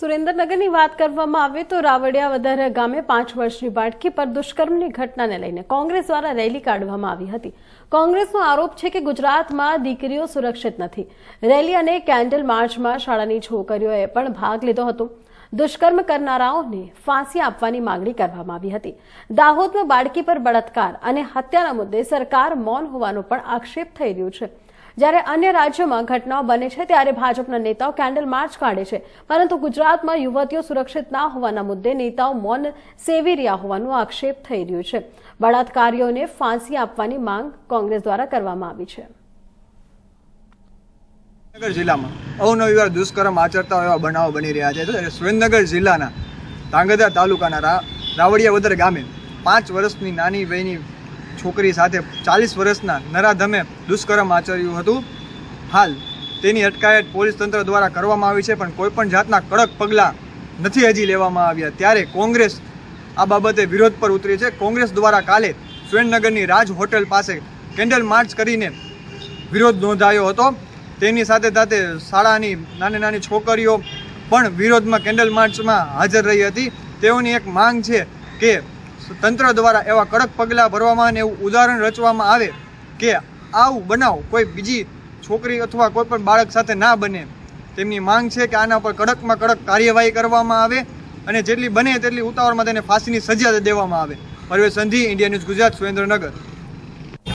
સુરેન્દ્રનગરની વાત કરવામાં આવે તો રાવડિયા વધારે ગામે પાંચ વર્ષની બાળકી પર દુષ્કર્મની ઘટનાને લઈને કોંગ્રેસ દ્વારા રેલી કાઢવામાં આવી હતી. કોંગ્રેસનો આરોપ છે કે ગુજરાતમાં દીકરીઓ સુરક્ષિત નથી. રેલી અને કેન્ડલ માર્ચમાં શાળાની છોકરીઓએ પણ ભાગ લીધો હતો. દુષ્કર્મ કરનારાઓને ફાંસી આપવાની માંગણી કરવામાં આવી હતી. દાહોદમાં બાળકી પર બળાત્કાર અને હત્યાના મુદ્દે સરકાર મૌન હોવાનો પણ આક્ષેપ થઈ રહ્યો છે. જ્યારે અન્ય રાજ્યોમાં ઘટનાઓ બને છે, ત્યારે ભાજપના નેતાઓ કેન્ડલ માર્ચ કાઢે છે. પરંતુ ગુજરાતમાં યુવતીઓ સુરક્ષિત ના હોવાના મુદ્દે નેતાઓ મૌન સેવી રહ્યા હોવાનો આક્ષેપ થઈ રહ્યો છે. બળાત્કારીઓને ફાંસી આપવાની માંગ કોંગ્રેસ દ્વારા કરવામાં આવી છે. સુરેન્દ્રનગર જિલ્લામાં અવનવીવાર દુષ્કર્મ આચરતા એવા બનાવો બની રહ્યા છે. ત્યારે સુરેન્દ્રનગર જિલ્લાના ધાંગધ્રા તાલુકાના રાવડિયા રાવડિયાવદર ગામે પાંચ વર્ષની નાની વયની છોકરી સાથે ચાલીસ વર્ષના નરાધમે દુષ્કર્મ આચર્યું હતું. હાલ તેની અટકાયત પોલીસ તંત્ર દ્વારા કરવામાં આવી છે, પણ કોઈપણ જાતના કડક પગલાં નથી હજી લેવામાં આવ્યા. ત્યારે કોંગ્રેસ આ બાબતે વિરોધ પર ઉતરી છે. કોંગ્રેસ દ્વારા કાલે સુરેન્દ્રનગરની રાજ હોટેલ પાસે કેન્ડલ માર્ચ કરીને વિરોધ નોંધાયો હતો. તેની સાથે સાથે શાળાની નાની નાની છોકરીઓ પણ વિરોધમાં કેન્ડલ માર્ચમાં હાજર રહી હતી. તેઓની એક માંગ છે કે તંત્ર દ્વારા એવા કડક પગલાં ભરવામાં અને એવું ઉદાહરણ રચવામાં આવે કે આવું બનાવ કોઈ બીજી છોકરી અથવા કોઈ પણ બાળક સાથે ના બને. તેમની માંગ છે કે આના પર કડકમાં કડક કાર્યવાહી કરવામાં આવે અને જેટલી બને તેટલી ઉતાવળમાં તેને ફાંસીની સજા દેવામાં આવે. Parvesh Sandhi, India News Gujarat, Surendranagar.